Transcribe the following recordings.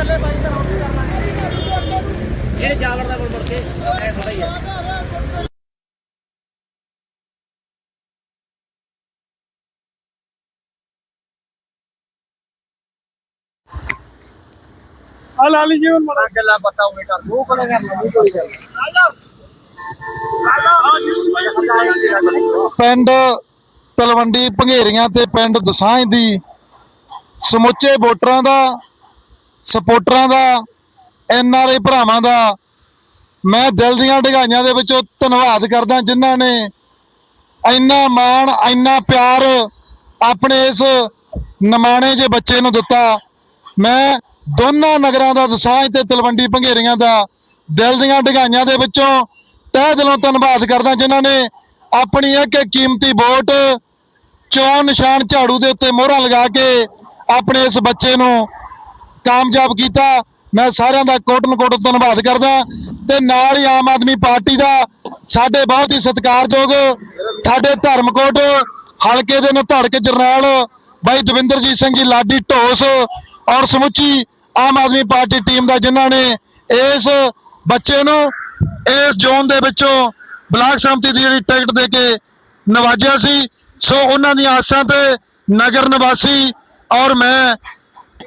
ਥੱਲੇ ਬਾਈ ਦਾ ਰੋਟੀ ਕਰਨਾ ਜਿਹੜੇ ਜਾਵੜ ਦਾ ਕੋਲ ਮੁੜ ਕੇ ਐ ਥੋੜਾ ਹੀ ਹੈ ਆ ਲਾਲੀ ਜੀ ਨੂੰ ਮੜਾ। ਗੱਲਾਂ ਪਤਾ ਹੋਵੇ ਕਰ ਉਹ ਕੋਲੇ ਕਰ ਲਈ ਕੋਈ ਗੱਲ ਪਿੰਡ ਤਲਵੰਡੀ ਭੰਗੇਰੀਆਂ ਤੇ ਪਿੰਡ ਦਸਾਂਝ ਦੀ ਸਮੁੱਚੇ ਵੋਟਰਾਂ ਦਾ ਸਪੋਰਟਰਾਂ ਦਾ ਐਨਆਰਏ ਭਰਾਵਾਂ ਦਾ, ਮੈਂ ਦਿਲ ਦੀਆਂ ਢਗਾਈਆਂ ਦੇ ਵਿੱਚੋਂ ਧੰਨਵਾਦ ਕਰਦਾ ਜਿਨ੍ਹਾਂ ਨੇ ਇੰਨਾ ਮਾਣ, ਇੰਨਾ ਪਿਆਰ ਆਪਣੇ ਇਸ ਨਮਾਣੇ ਜੇ ਬੱਚੇ ਨੂੰ ਦਿੱਤਾ। ਮੈਂ ਦੋਨਾਂ ਨਗਰਾਂ ਦਾ ਦਸਾਂਝ ਤੇ ਤਲਵੰਡੀ ਭੰਗੇਰੀਆਂ ਦਾ ਦਿਲ ਦੀਆਂ ਢਗਾਈਆਂ ਦੇ ਵਿੱਚੋਂ ਤਹਿ ਦਿਲੋਂ ਧੰਨਵਾਦ ਕਰਦਾ ਜਿਨ੍ਹਾਂ ਨੇ ਆਪਣੀ ਇੱਕ ਕੀਮਤੀ ਵੋਟ ਚੋਣ ਨਿਸ਼ਾਨ ਝਾੜੂ ਦੇ ਉੱਤੇ ਮੋਹਰਾਂ ਲਗਾ ਕੇ ਆਪਣੇ ਇਸ ਬੱਚੇ ਨੂੰ ਕਾਮਯਾਬ ਕੀਤਾ। ਮੈਂ ਸਾਰਿਆਂ ਦਾ ਕੋਟਨ ਕੋਟ ਧੰਨਵਾਦ ਕਰਦਾ ਤੇ ਨਾਲ ਹੀ ਆਮ ਆਦਮੀ ਪਾਰਟੀ ਦਾ ਸਾਡੇ ਬਹੁਤ ਹੀ ਸਤਿਕਾਰਯੋਗ ਸਾਡੇ ਧਰਮਕੋਟ ਹਲਕੇ ਦੇ ਨਧੜਕ ਜਰਨੈਲ ਬਾਈ ਦਵਿੰਦਰਜੀਤ ਸਿੰਘ ਜੀ ਲਾਡੀ ਢੋਸ ਔਰ ਸਮੁੱਚੀ ਆਮ ਆਦਮੀ ਪਾਰਟੀ ਟੀਮ ਦਾ ਜਿਨ੍ਹਾਂ ਨੇ ਇਸ ਬੱਚੇ ਨੂੰ ਇਸ ਜ਼ੋਨ ਦੇ ਵਿੱਚੋਂ ਬਲਾਕ ਸੰਮਤੀ ਦੀ ਜਿਹੜੀ ਟਿਕਟ ਦੇ ਕੇ ਨਵਾਜਿਆ ਸੀ। ਸੋ ਉਹਨਾਂ ਦੀਆਂ ਆਸਾਂ ਤੇ ਨਗਰ ਨਿਵਾਸੀ ਔਰ ਮੈਂ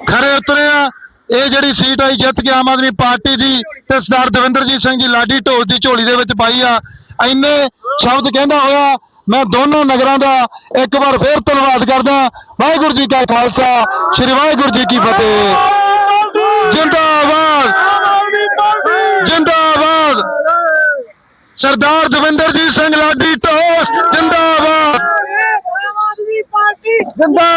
ਖਰੇ ਉਤਰੇ ਆ ਇਹ ਜਿਹੜੀ ਸੀਟ ਆਈ ਜਿੱਤ ਕੇ ਆਮ ਆਦਮੀ ਪਾਰਟੀ ਦੀ ਤੇ ਸਰਦਾਰ ਦਵਿੰਦਰਜੀਤ ਸਿੰਘ ਜੀ ਲਾਡੀ ਢੋਲ ਦੀ ਝੋਲੀ ਦੇ ਵਿੱਚ ਪਾਈ ਆ। ਇੰਨੇ ਸ਼ਬਦ ਕਹਿੰਦਾ ਹੋਇਆ, ਮੈਂ ਦੋਨੋਂ ਨਗਰਾਂ ਦਾ ਇੱਕ ਵਾਰ ਫੇਰ ਧੰਨਵਾਦ ਕਰਦਾ। ਵਾਹਿਗੁਰੂ ਜੀ ਕਾ ਖਾਲਸਾ, ਸ੍ਰੀ ਵਾਹਿਗੁਰੂ ਜੀ ਕੀ ਫਤਿਹ। ਜਿੰਦਾਬਾਦ ਜਿੰਦਾਬਾਦ। ਸਰਦਾਰ ਦਵਿੰਦਰਜੀਤ ਸਿੰਘ ਲਾਡੀ ਢੋਸ ਜਿੰਦਾਬਾਦ। ਜਿੰਦਾਬਾਦ।